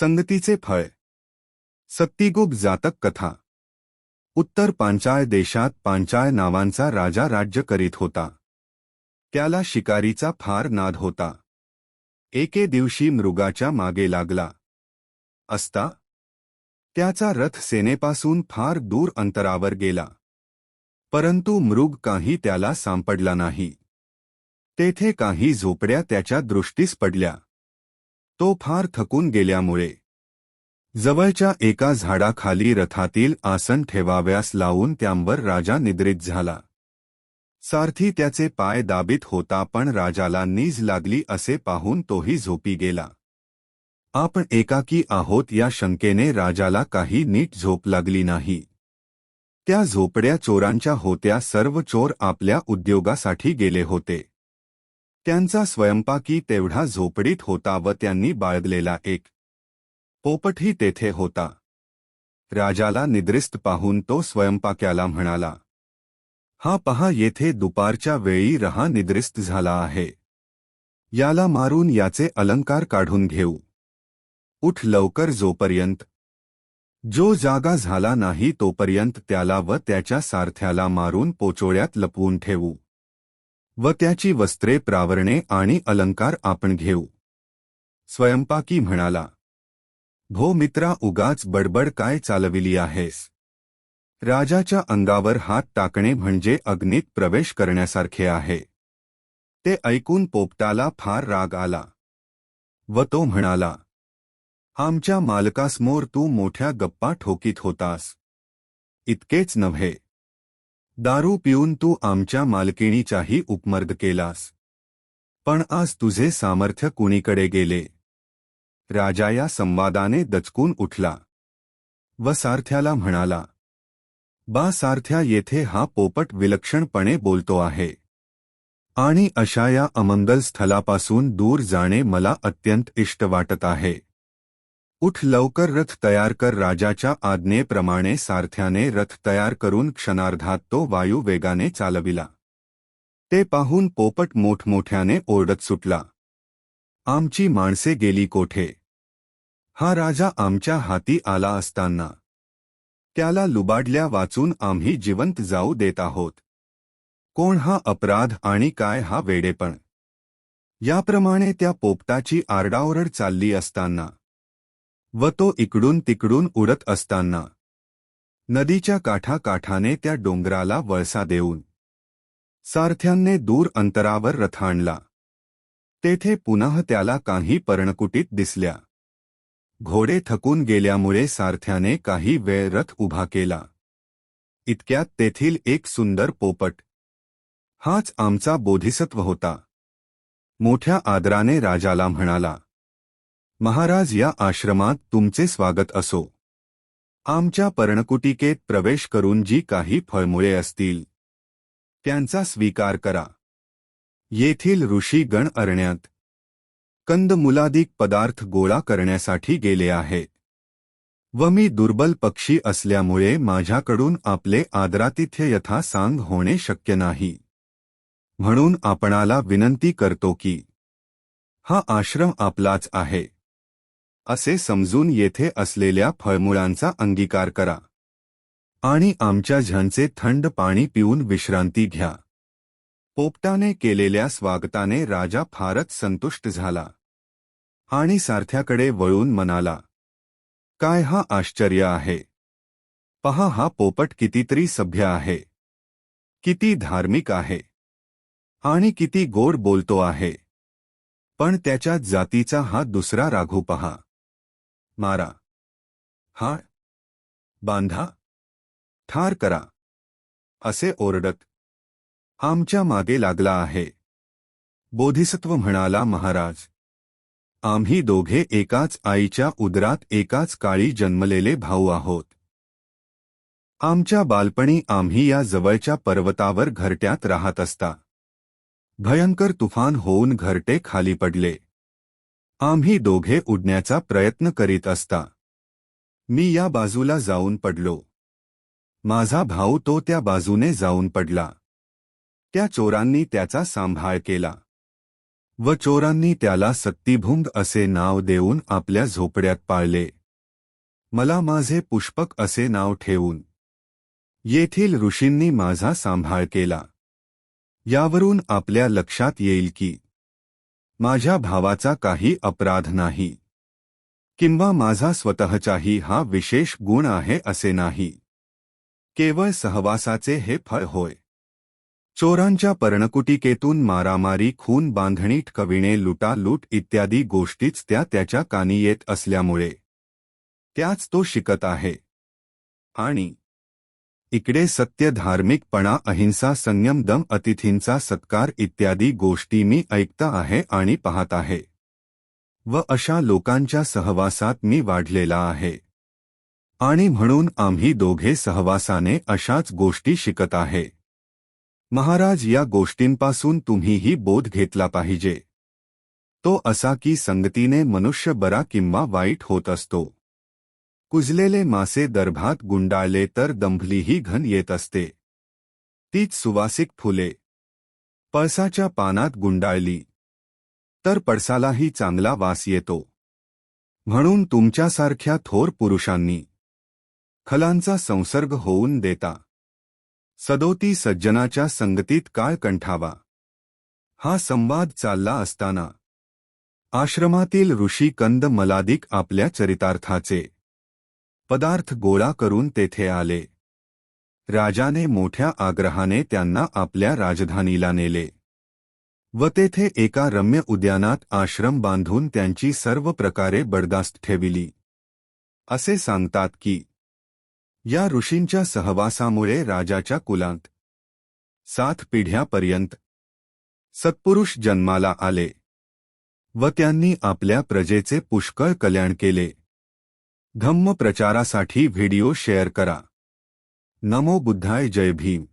संगतीचे फळ. सक्तीगुप जातक कथा. उत्तर पांचाळ देशात पांचाळ नावांचा राजा राज्य करीत होता. त्याला शिकारीचा फार नाद होता. एके दिवशी मृगाच्या मागे लागला. असता. त्याचा रथ सेनेपासून फार दूर अंतरावर गेला. परंतु मृग काही त्याला सापडला नाही. तेथे काही झोपड्या त्याच्या दृष्टीस पडल्या. तो फार थकून गेल्यामुळे. जवळच्या एका झाडाखाली रथातील आसन ठेवाव्यास लावून त्यांवर राजा निद्रित झाला. सारथी त्याचे पाय दाबीत होता पण राजाला नीज लागली असे पाहून तोही झोपी गेला. आपण एकाकी आहोत या शंकेने राजाला काही नीट झोप लागली नाही. त्या झोपड्या चोरांच्या होत्या सर्व चोर आपल्या उद्योगासाठी गेले होते. त्यांचा स्वयंपाकी तेवढा झोपडीत होता व त्यांनी बाळगलेला एक पोपटही तेथे होता. राजाला निद्रिस्त पाहून तो स्वयंपाक्याला म्हणाला हा पहा येथे दुपारच्या वेळी रहा निद्रिस्त झाला आहे. याला मारून याचे अलंकार काढून घेऊ. उठ लवकर जोपर्यंत. जो जागा झाला नाही तोपर्यंत त्याला व त्याच्या सारथ्याला मारून पोचोळ्यात लपवून ठेवू. व त्याची वस्त्रे प्रावरणे आणि अलंकार आपण घेऊ. स्वयंपाकी म्हणाला भो मित्रा उगाच बडबड काय चालविली आहेस? राजाच्या अंगावर हात टाकणे म्हणजे अग्नीत प्रवेश करण्यासारखे आहे. ते ऐकून पोपटाला फार राग आला व तो म्हणाला आमच्या मालकासमोर तू मोठ्या गप्पा ठोकीत होतास. इतकेच नव्हे. दारू पिऊन तू आमच्या मालकिणीचाही उपमर्ग केलास. पण आज तुझे सामर्थ्य कुणीकडे गेले? राजा या संवादाने दचकून उठला. व सारथ्याला म्हणाला बा सारथ्या येथे हा पोपट विलक्षणपणे बोलतो आहे. आणि अशा या अमंगल स्थलापासून दूर जाणे मला अत्यंत इष्ट वाटत आहे. उठ लवकर रथ तयार कर राजाच्या आज्ञेप्रमाणे सारथ्याने रथ तयार करून क्षणार्धात तो वायू वेगाने चालविला. ते पाहून पोपट मोठमोठ्याने ओरडत सुटला. आमची माणसे गेली कोठे? हा राजा आमच्या हाती आला असताना. त्याला लुबाडल्या वाचून आम्ही जिवंत जाऊ देत आहोत. कोण हा अपराध आणि काय हा वेडेपण? याप्रमाणे त्या पोपटाची आरडाओरड चालली असताना. व तो इकडून तिकडून उडत असताना. नदीच्या काठाकाठाने त्या डोंगराला वळसा देऊन. सारथ्यांने दूर अंतरावर रथ आणला. तेथे पुन्हा त्याला काही पर्णकुटीत दिसल्या. घोडे थकून गेल्यामुळे सारथ्याने काही वेळ रथ उभा केला. इतक्यात तेथील एक सुंदर पोपट. हाच आमचा बोधिसत्व होता. मोठ्या आदराने राजाला म्हणाला महाराज या आश्रमात तुमचे स्वागत असो. आमच्या पर्णकुटिकेत प्रवेश करून जी काही फळमुळे असतील त्यांचा स्वीकार करा. येथील ऋषी गण अरण्यात कंदमुलादिक पदार्थ गोळा करण्यासाठी गेले आहेत व मी दुर्बल पक्षी असल्यामुळे माझ्याकडून आपले आदरातिथ्य यथा सांग होणे शक्य नाही. म्हणून आपणाला विनंती करतो की हा आश्रम आपलाच आहे. असे समजून येथे असलेल्या फळमुळांचा अंगीकार करा. आणि आमच्या झणचे थंड पाणी पिऊन विश्रांती घ्या. पोपटाने केलेल्या स्वागताने राजा फारच संतुष्ट झाला. आणि सारथ्याकडे वळून म्हणाला काय हा आश्चर्य आहे? पहा हा पोपट कितीतरी सभ्य आहे. किती धार्मिक आहे. आणि किती गोड बोलतो आहे. पण त्याच्या जातीचा हा दुसरा राघू पहा. मारा. हा बांधा. ठार करा. असे ओरडत. आमच्या मागे लागला आहे. बोधिसत्व म्हणाला महाराज. आम्ही दोघे एकाच आईच्या उदरात एकाच काळी जन्मलेले भाऊ आहोत. आमच्या बालपणी आम्ही या जवळच्या पर्वतावर घरट्यात राहत असता. भयंकर तुफान होऊन घरटे खाली पडले. आम्ही दोघे उडण्याचा प्रयत्न करीत असता. मी या बाजूला जाऊन पडलो. माझा भाऊ तो त्या बाजूने जाऊन पडला. त्या चोरांनी त्याचा सांभाळ केला. व चोरांनी त्याला सत्तीभुंग असे नाव देऊन आपल्या झोपड्यात पाळले. मला माझे पुष्पक असे नाव ठेवून. येथील ऋषींनी माझा सांभाळ केला. यावरून आपल्या लक्षात येईल की माझ्या भावाचा काही अपराध नाही. किंवा माझा स्वतःचाही हा विशेष गुण आहे असे नाही. केवळ सहवासाचे हे फळ होय. चोरांच्या पर्णकुटिकेतून मारामारी खून बांधणी ठकविणे लुटालूट इत्यादी गोष्टीच त्या त्याच्या कानी येत असल्यामुळे. त्याच तो शिकत आहे. आणि इकडे सत्य धार्मिकपणा अहिंसा संयम दम अतिथींचा सत्कार इत्यादी गोष्टी मी ऐकता आहे आणि पाहत आहे. व अशा लोकांच्या सहवासात मी वाढलेला आहे. आणि म्हणून आम्ही दोघे सहवासाने अशाच गोष्टी शिकत आहे. महाराज या गोष्टींपासून तुम्हीही बोध घेतला पाहिजे. तो असा की संगतीने मनुष्य बरा किंवा वाईट होत असतो. कुजलेले मासे दर्भात गुंडाळले तर दंभलीही घन येत असते. तीच सुवासिक फुले. पळसाच्या पानात गुंडाळली. तर पडसालाही चांगला वास येतो. म्हणून तुमच्यासारख्या थोर पुरुषांनी खलांचा संसर्ग होऊन देता. सदोती सज्जनाच्या संगतीत काळ कंठावा. हा संवाद चालला असताना आश्रमातील ऋषी कंद मलादिक आपल्या चरितार्थाचे पदार्थ गोळा करून तेथे आले. राजाने मोठ्या आग्रहाने त्यांना आपल्या राजधानीला नेले. व तेथे एका रम्य उद्यानात आश्रम बांधून त्यांची सर्व प्रकारे बडदास्त ठेविली. असे सांगतात की या ऋषींच्या सहवासामुळे राजाच्या कुलांत सात पिढ्यापर्यंत सत्पुरुष जन्माला आले. व त्यांनी आपल्या प्रजेचे पुष्कळ कल्याण केले. धम्म प्रचारासाठी व्हिडिओ शेअर करा. नमो बुद्धाय जय भीम.